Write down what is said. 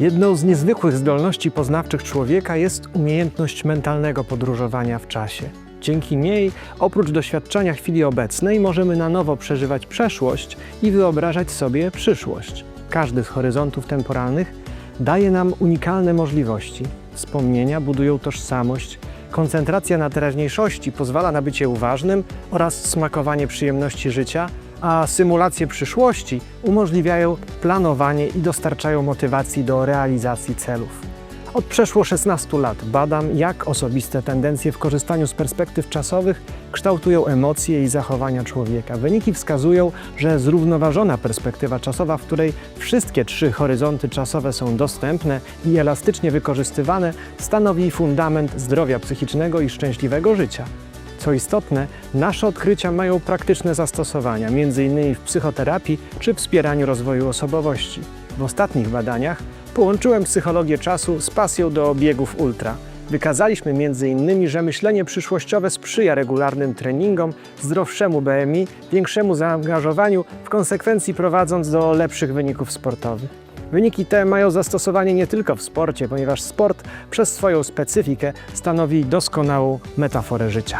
Jedną z niezwykłych zdolności poznawczych człowieka jest umiejętność mentalnego podróżowania w czasie. Dzięki niej, oprócz doświadczenia chwili obecnej, możemy na nowo przeżywać przeszłość i wyobrażać sobie przyszłość. Każdy z horyzontów temporalnych daje nam unikalne możliwości. Wspomnienia budują tożsamość, koncentracja na teraźniejszości pozwala na bycie uważnym oraz smakowanie przyjemności życia, a symulacje przyszłości umożliwiają planowanie i dostarczają motywacji do realizacji celów. Od przeszło 16 lat badam, jak osobiste tendencje w korzystaniu z perspektyw czasowych kształtują emocje i zachowania człowieka. Wyniki wskazują, że zrównoważona perspektywa czasowa, w której wszystkie trzy horyzonty czasowe są dostępne i elastycznie wykorzystywane, stanowi fundament zdrowia psychicznego i szczęśliwego życia. Co istotne, nasze odkrycia mają praktyczne zastosowania, m.in. w psychoterapii czy wspieraniu rozwoju osobowości. W ostatnich badaniach połączyłem psychologię czasu z pasją do biegów ultra. Wykazaliśmy m.in., że myślenie przyszłościowe sprzyja regularnym treningom, zdrowszemu BMI, większemu zaangażowaniu, w konsekwencji prowadząc do lepszych wyników sportowych. Wyniki te mają zastosowanie nie tylko w sporcie, ponieważ sport przez swoją specyfikę stanowi doskonałą metaforę życia.